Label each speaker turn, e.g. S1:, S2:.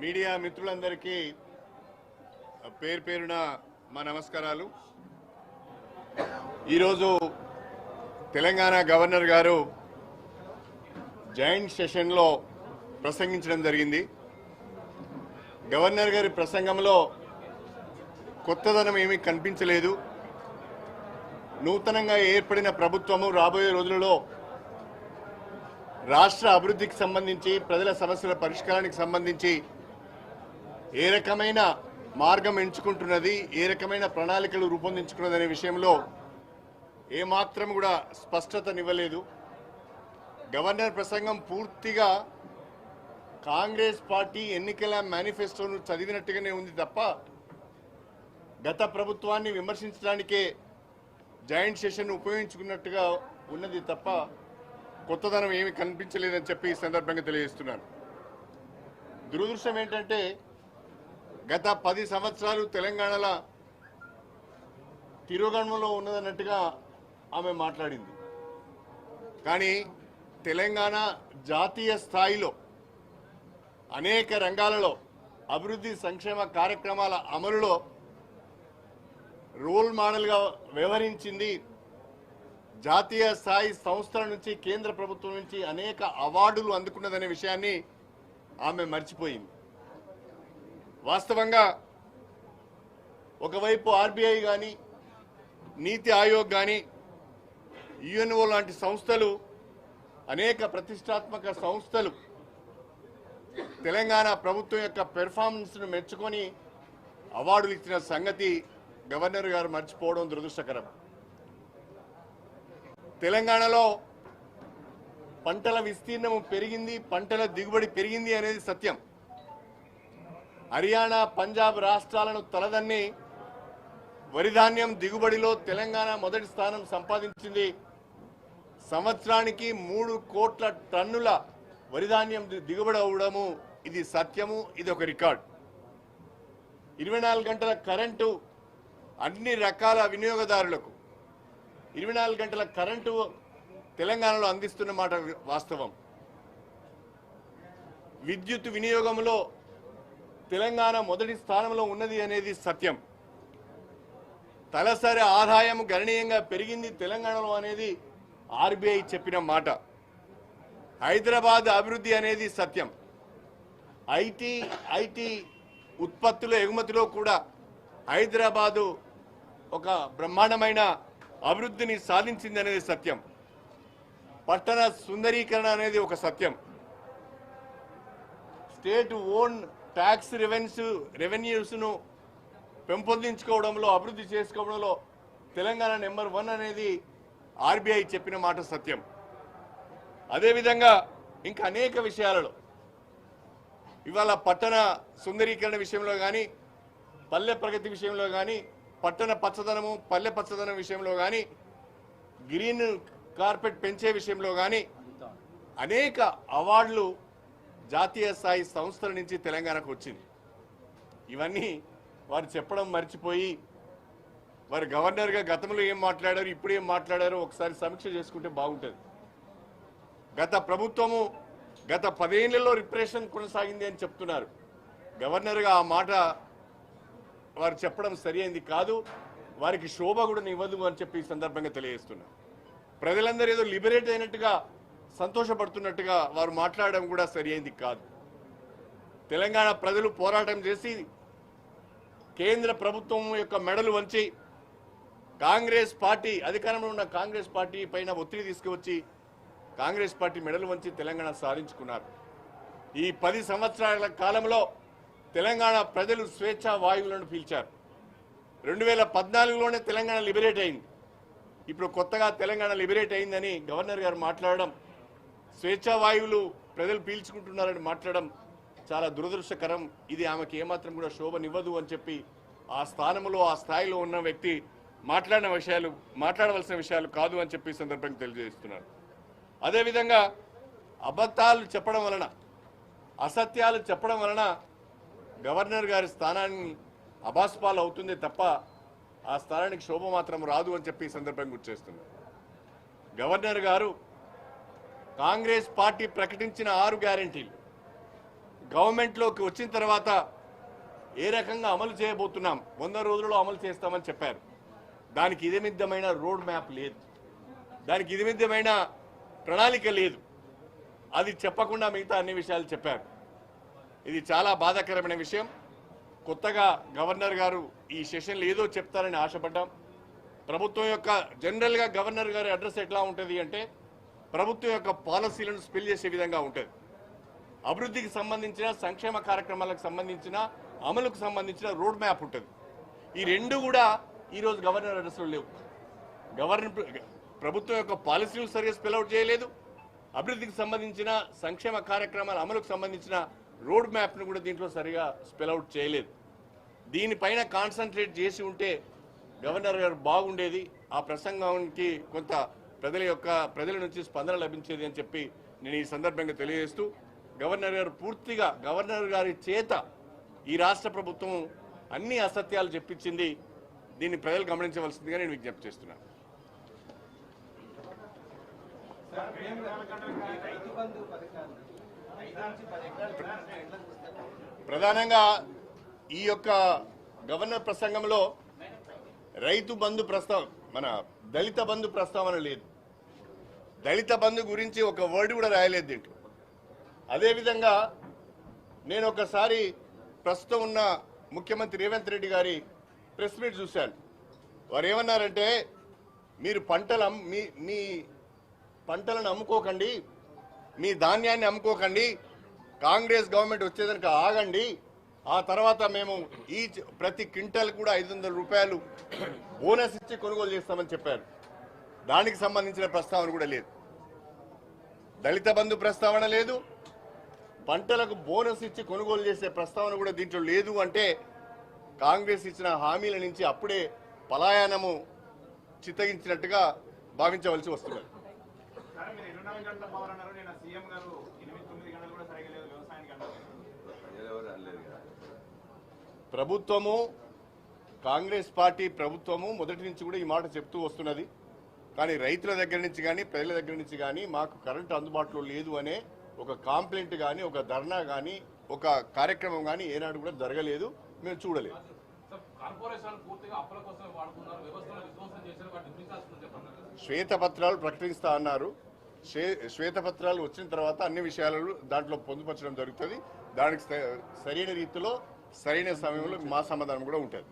S1: Media మిత్రులందరికీ పేరు పేరున మా నమస్కారాలు. ఈరోజు తెలంగాణ గవర్నర్ గారు జాయింట్ సెషన్లో ప్రసంగించడం జరిగింది. గవర్నర్ గారి ప్రసంగంలో కొత్తదనం ఏమీ కనిపించలేదు. నూతనంగా ఏర్పడిన ప్రభుత్వము రాబోయే రోజులలో రాష్ట్ర అభివృద్ధికి సంబంధించి ప్రజల సమస్యల పరిష్కారానికి సంబంధించి ఏ రకమైన మార్గం ఎంచుకుంటున్నది ఏ రకమైన ప్రణాళికలు రూపొందించుకున్నది అనే విషయంలో ఏమాత్రం కూడా స్పష్టతనివ్వలేదు గవర్నర్ ప్రసంగం పూర్తిగా కాంగ్రెస్ పార్టీ ఎన్నికల మేనిఫెస్టోను చదివినట్టుగానే ఉంది తప్ప గత ప్రభుత్వాన్ని విమర్శించడానికే జాయింట్ సెషన్ ఉపయోగించుకున్నట్టుగా ఉన్నది తప్ప కొత్తదనం ఏమీ కనిపించలేదని చెప్పి ఈ సందర్భంగా తెలియజేస్తున్నాను. దురదృష్టం ఏంటంటే గత పది సంవత్సరాలు తెలంగాణలో తిరుగణంలో ఉన్నదన్నట్టుగా ఆమె మాట్లాడింది. కానీ తెలంగాణ జాతీయ స్థాయిలో అనేక రంగాలలో అభివృద్ధి సంక్షేమ కార్యక్రమాల అమలులో రోల్ మోడల్గా వ్యవహరించింది. జాతీయ స్థాయి సంస్థల నుంచి కేంద్ర ప్రభుత్వం నుంచి అనేక అవార్డులు అందుకున్నదనే విషయాన్ని ఆమె మర్చిపోయింది. వాస్తవంగా ఒకవైపు ఆర్బీఐ కానీ నీతి ఆయోగ్ కానీ యుఎన్ఓ లాంటి సంస్థలు అనేక ప్రతిష్టాత్మక సంస్థలు తెలంగాణ ప్రభుత్వం యొక్క పెర్ఫార్మెన్స్ను మెచ్చుకొని అవార్డులు ఇచ్చిన సంగతి గవర్నర్ గారు మర్చిపోవడం దురదృష్టకరం. తెలంగాణలో పంటల విస్తీర్ణము పెరిగింది పంటల దిగుబడి పెరిగింది అనేది సత్యం. హర్యానా పంజాబ్ రాష్ట్రాలను తలదన్ని వరిధాన్యం దిగుబడిలో తెలంగాణ మొదటి స్థానం సంపాదించింది. సంవత్సరానికి మూడు కోట్ల టన్నుల వరిధాన్యం దిగుబడి అవ్వడము ఇది సత్యము ఇది ఒక రికార్డ్. ఇరవై నాలుగు గంటల కరెంటు అన్ని రకాల వినియోగదారులకు ఇరవై నాలుగు గంటల కరెంటు తెలంగాణలో అందిస్తున్న మాట వాస్తవం. విద్యుత్ వినియోగంలో తెలంగాణ మొదటి స్థానంలో ఉన్నది అనేది సత్యం. తలసరి ఆదాయం గణనీయంగా పెరిగింది తెలంగాణలో అనేది ఆర్బీఐ చెప్పిన మాట. హైదరాబాద్ అభివృద్ధి అనేది సత్యం. ఐటీ ఐటీ ఉత్పత్తుల ఎగుమతిలో కూడా హైదరాబాదు ఒక బ్రహ్మాండమైన అభివృద్ధిని సాధించింది అనేది సత్యం. పట్టణ సుందరీకరణ అనేది ఒక సత్యం. స్టేట్ ఓన్ ట్యాక్స్ రెవెన్యూస్ రెవెన్యూస్ను పెంపొందించుకోవడంలో అభివృద్ధి చేసుకోవడంలో తెలంగాణ నెంబర్ వన్ అనేది ఆర్బీఐ చెప్పిన మాట సత్యం. అదేవిధంగా ఇంకా అనేక విషయాలలో ఇవాళ పట్టణ సుందరీకరణ విషయంలో కానీ పల్లె ప్రగతి విషయంలో కానీ పట్టణ పచ్చదనము పల్లె పచ్చదనం విషయంలో కానీ గ్రీన్ కార్పెట్ పెంచే విషయంలో కానీ అనేక అవార్డులు జాతీయ స్థాయి సంస్థల నుంచి తెలంగాణకు వచ్చింది. ఇవన్నీ వారు చెప్పడం మర్చిపోయి వారు గవర్నర్గా గతంలో ఏం మాట్లాడారు ఇప్పుడు ఏం మాట్లాడారో ఒకసారి సమీక్ష చేసుకుంటే బాగుంటుంది. గత ప్రభుత్వము గత పదేళ్ళలో రిప్రెషన్ కొనసాగింది అని చెప్తున్నారు. గవర్నర్గా ఆ మాట వారు చెప్పడం సరి కాదు వారికి శోభ కూడా ఇవ్వదు అని చెప్పి ఈ సందర్భంగా తెలియజేస్తున్నారు ప్రజలందరూ ఏదో లిబరేట్ అయినట్టుగా సంతోషపడుతున్నట్టుగా వారు మాట్లాడడం కూడా సరి కాదు. తెలంగాణ ప్రజలు పోరాటం చేసి కేంద్ర ప్రభుత్వం యొక్క మెడలు వంచి కాంగ్రెస్ పార్టీ అధికారంలో ఉన్న కాంగ్రెస్ పార్టీ పైన ఒత్తిడి తీసుకువచ్చి కాంగ్రెస్ పార్టీ మెడలు వంచి తెలంగాణ సాధించుకున్నారు. ఈ పది సంవత్సరాల కాలంలో తెలంగాణ ప్రజలు స్వేచ్ఛా వాయువులను పీల్చారు. రెండు వేల పద్నాలుగులోనే తెలంగాణ లిబరేట్ అయింది. ఇప్పుడు కొత్తగా తెలంగాణ లిబరేట్ అయిందని గవర్నర్ గారు మాట్లాడడం స్వేచ్ఛా వాయువులు ప్రజలు పీల్చుకుంటున్నారని మాట్లాడడం చాలా దురదృష్టకరం. ఇది ఆమెకి ఏమాత్రం కూడా శోభనివ్వదు అని చెప్పి ఆ స్థానంలో ఆ స్థాయిలో ఉన్న వ్యక్తి మాట్లాడిన విషయాలు మాట్లాడవలసిన విషయాలు కాదు అని చెప్పి సందర్భంగా తెలియజేస్తున్నారు. అదేవిధంగా అబద్ధాలు చెప్పడం వలన అసత్యాలు చెప్పడం వలన గవర్నర్ గారి స్థానాన్ని అబాస్పాలు అవుతుంది తప్ప ఆ స్థానానికి శోభ మాత్రం రాదు అని చెప్పి సందర్భంగా గుర్తు చేస్తున్నారు. గవర్నర్ గారు కాంగ్రెస్ పార్టీ ప్రకటించిన ఆరు గ్యారంటీలు. గవర్నమెంట్లోకి వచ్చిన తర్వాత ఏ రకంగా అమలు చేయబోతున్నాం? వంద రోజుల్లో అమలు చేస్తామని చెప్పారు. దానికి ఇదిమిద్దమైన రోడ్ మ్యాప్ లేదు. దానికి ఇదిమిద్దమైన ప్రణాళిక లేదు. అది చెప్పకుండా మిగతా అన్ని విషయాలు చెప్పారు. ఇది చాలా బాధాకరమైన విషయం. కొత్తగా గవర్నర్ గారు ఈ సెషన్లో ఏదో చెప్తారని ఆశపడ్డాం. ప్రభుత్వం యొక్క జనరల్గా గవర్నర్ గారి అడ్రస్ ఎట్లా ఉంటుంది అంటే ప్రభుత్వం యొక్క పాలసీలను స్పెల్ చేసే విధంగా ఉంటుంది. అభివృద్ధికి సంబంధించిన సంక్షేమ కార్యక్రమాలకు సంబంధించిన అమలుకు సంబంధించిన రోడ్ మ్యాప్ ఉంటుంది. ఈ రెండు కూడా ఈరోజు గవర్నర్ అడ్రస్లో లేవు. గవర్నర్ ప్రభుత్వం యొక్క పాలసీలు సరిగా స్పెల్ అవుట్ చేయలేదు. అభివృద్ధికి సంబంధించిన సంక్షేమ కార్యక్రమాల అమలుకు సంబంధించిన రోడ్ మ్యాప్ను కూడా దీంట్లో సరిగా స్పెల్ అవుట్ చేయలేదు. దీనిపైన కాన్సన్ట్రేట్ చేసి ఉంటే గవర్నర్ గారు బాగుండేది. ఆ ప్రసంగానికి కొంత ప్రజల యొక్క ప్రజల నుంచి స్పందన లభించేది అని చెప్పి నేను ఈ సందర్భంగా తెలియజేస్తూ గవర్నర్ గారు పూర్తిగా గవర్నర్ గారి చేత ఈ రాష్ట్ర ప్రభుత్వం అన్ని అసత్యాలు చెప్పించింది. దీన్ని ప్రజలు గమనించవలసిందిగా నేను విజ్ఞప్తి చేస్తున్నాను. ప్రధానంగా ఈ యొక్క గవర్నర్ ప్రసంగంలో రైతు బంధు ప్రస్తావ మన దళిత బంధు ప్రస్తావన లేదు. దళిత బంధు గురించి ఒక వర్డ్ కూడా రాయలేదు దీంట్లో. అదేవిధంగా నేను ఒకసారి ప్రస్తుతం ఉన్న ముఖ్యమంత్రి రేవంత్ రెడ్డి గారి ప్రెస్ మీట్ చూశాను. వారు ఏమన్నారంటే మీరు పంటలు మీ మీ పంటలను అమ్ముకోకండి మీ ధాన్యాన్ని అమ్ముకోకండి కాంగ్రెస్ గవర్నమెంట్ వచ్చేదానికి ఆగండి ఆ తర్వాత మేము ఈ ప్రతి క్వింటల్ కూడా ఐదు వందల రూపాయలు బోనస్ ఇచ్చి కొనుగోలు చేస్తామని చెప్పారు. దానికి సంబంధించిన ప్రస్తావన కూడా లేదు. దళిత బంధు ప్రస్తావన లేదు. పంటలకు బోనస్ ఇచ్చి కొనుగోలు చేసే ప్రస్తావన కూడా దీంట్లో లేదు అంటే కాంగ్రెస్ ఇచ్చిన హామీల నుంచి అప్పుడే పలాయనము చిత్తగించినట్టుగా భావించవలసి వస్తున్నది
S2: సీఎం గారు ఎనిమిది తొమ్మిది గంటలు కూడా లేదు వ్యవసాయానికి అన్నారు
S1: ప్రభుత్వము కాంగ్రెస్ పార్టీ ప్రభుత్వము మొదటి నుంచి కూడా ఈ మాట చెప్తూ వస్తున్నది. కానీ రైతుల దగ్గర నుంచి కానీ ప్రజల దగ్గర నుంచి కానీ మాకు కరెంటు అందుబాటులో లేదు అనే ఒక కాంప్లైంట్ కానీ ఒక ధర్నా కానీ ఒక కార్యక్రమం కానీ ఏనాడు కూడా జరగలేదు. మేము చూడలేదు. శ్వేతపత్రాలు ప్రకటిస్తా అన్నారు. శ్వే- శ్వేతపత్రాలు వచ్చిన తర్వాత అన్ని విషయాలను దాంట్లో పొందుపరచడం జరుగుతుంది. దానికి స- సరైన రీతిలో సరైన సమయంలో మా సమాధానం కూడా ఉంటుంది.